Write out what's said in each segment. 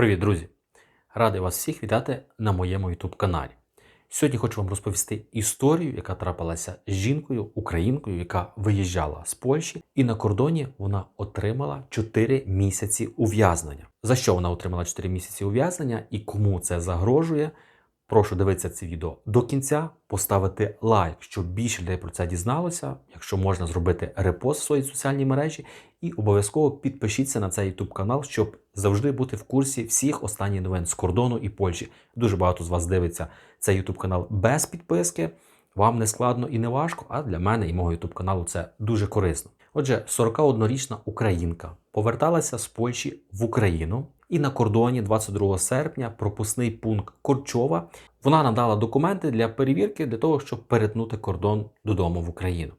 Привіт, друзі! Радий вас всіх вітати на моєму YouTube каналі. Сьогодні хочу вам розповісти історію, яка трапилася з жінкою, українкою, яка виїжджала з Польщі, і на кордоні вона отримала 4 місяці ув'язнення. За що вона отримала 4 місяці ув'язнення і кому це загрожує? Прошу дивитися це відео до кінця, поставити лайк, щоб більше людей про це дізналося. Якщо можна зробити репост в своїй соціальній мережі, і обов'язково підпишіться на цей YouTube канал, щоб завжди бути в курсі всіх останніх новин з кордону і Польщі. Дуже багато з вас дивиться цей YouTube канал без підписки. Вам не складно і не важко, а для мене і мого YouTube каналу це дуже корисно. Отже, 41-річна українка поверталася з Польщі в Україну. І на кордоні 22 серпня пропускний пункт Корчова вона надала документи для перевірки для того, щоб перетнути кордон додому в Україну.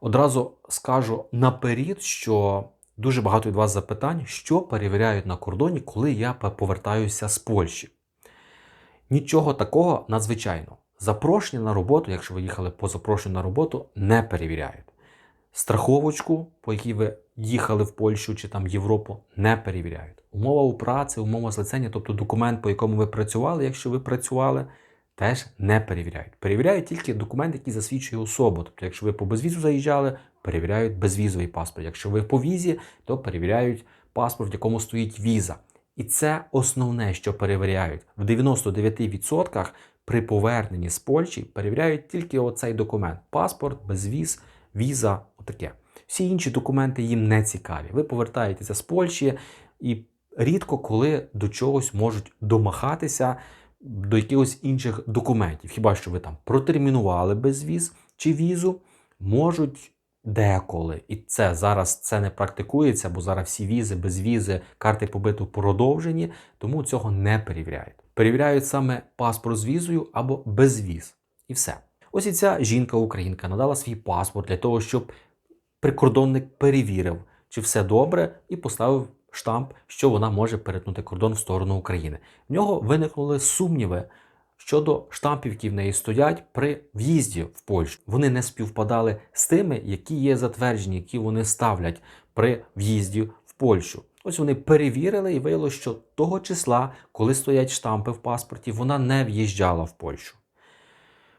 Одразу скажу наперед, що дуже багато від вас запитань, що перевіряють на кордоні, коли я повертаюся з Польщі. Нічого такого надзвичайно. Запрошення на роботу, якщо ви їхали по запрошенню на роботу, не перевіряють. Страховочку, по якій ви їхали в Польщу чи там Європу, не перевіряють. Умова у праці, умова злицення, тобто документ, по якому ви працювали, якщо ви працювали, теж не перевіряють. Перевіряють тільки документ, який засвідчує особу. Тобто, якщо ви по безвізу заїжджали, перевіряють безвізовий паспорт. Якщо ви по візі, то перевіряють паспорт, в якому стоїть віза. І це основне, що перевіряють. В 99% при поверненні з Польщі перевіряють тільки оцей документ: паспорт, безвіз, віза, отаке. Всі інші документи їм не цікаві. Ви повертаєтеся з Польщі і рідко коли до чогось можуть домахатися до якихось інших документів. Хіба що ви там протермінували безвіз чи візу, можуть деколи. І це зараз це не практикується, бо зараз всі візи, безвізи, карти побиту продовжені, тому цього не перевіряють. Перевіряють саме паспорт з візою або безвіз. І все. Ось і ця жінка-українка надала свій паспорт для того, щоб прикордонник перевірив, чи все добре, і поставив штамп, що вона може перетнути кордон в сторону України. В нього виникнули сумніви щодо штампів, які в неї стоять при в'їзді в Польщу. Вони не співпадали з тими, які є затверджені, які вони ставлять при в'їзді в Польщу. Ось вони перевірили і виявилося, що того числа, коли стоять штампи в паспорті, вона не в'їжджала в Польщу.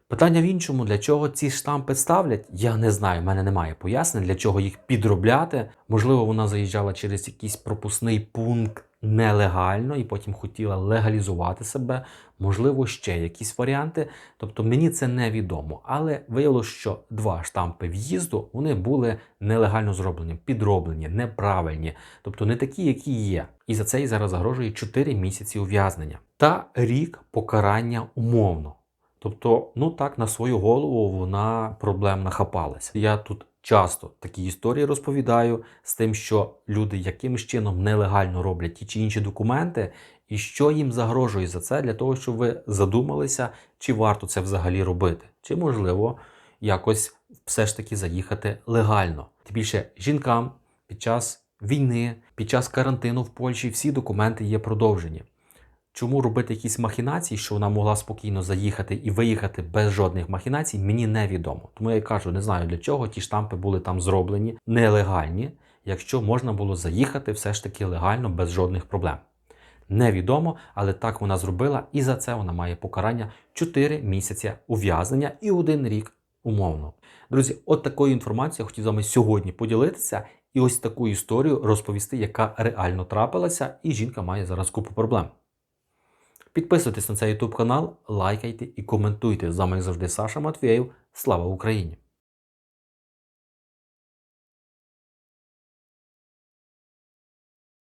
Питання в іншому, для чого ці штампи ставлять, я не знаю, в мене немає пояснень, для чого їх підробляти. Можливо, вона заїжджала через якийсь пропускний пункт нелегально і потім хотіла легалізувати себе. Можливо, ще якісь варіанти. Тобто мені це невідомо. Але виявилося, що два штампи в'їзду вони були нелегально зроблені, підроблені, неправильні, тобто не такі, які є. І за це їй зараз загрожує 4 місяці ув'язнення та рік покарання умовно. Тобто, ну так, на свою голову вона проблем нахапалася. Я тут часто такі історії розповідаю з тим, що люди якимось чином нелегально роблять ті чи інші документи, і що їм загрожує за це, для того, щоб ви задумалися, чи варто це взагалі робити, чи можливо якось все ж таки заїхати легально. Тим більше жінкам під час війни, під час карантину в Польщі всі документи є продовжені. Чому робити якісь махінації, що вона могла спокійно заїхати і виїхати без жодних махінацій, мені невідомо. Тому я кажу, не знаю для чого ті штампи були там зроблені нелегальні, якщо можна було заїхати все ж таки легально без жодних проблем. Невідомо, але так вона зробила, і за це вона має покарання 4 місяці ув'язнення і один рік умовно. Друзі, от такою інформацією хотів з вами сьогодні поділитися і ось таку історію розповісти, яка реально трапилася, і жінка має зараз купу проблем. Підписуйтесь на цей YouTube канал, лайкайте і коментуйте. З вами завжди Саша Матвєєв. Слава Україні!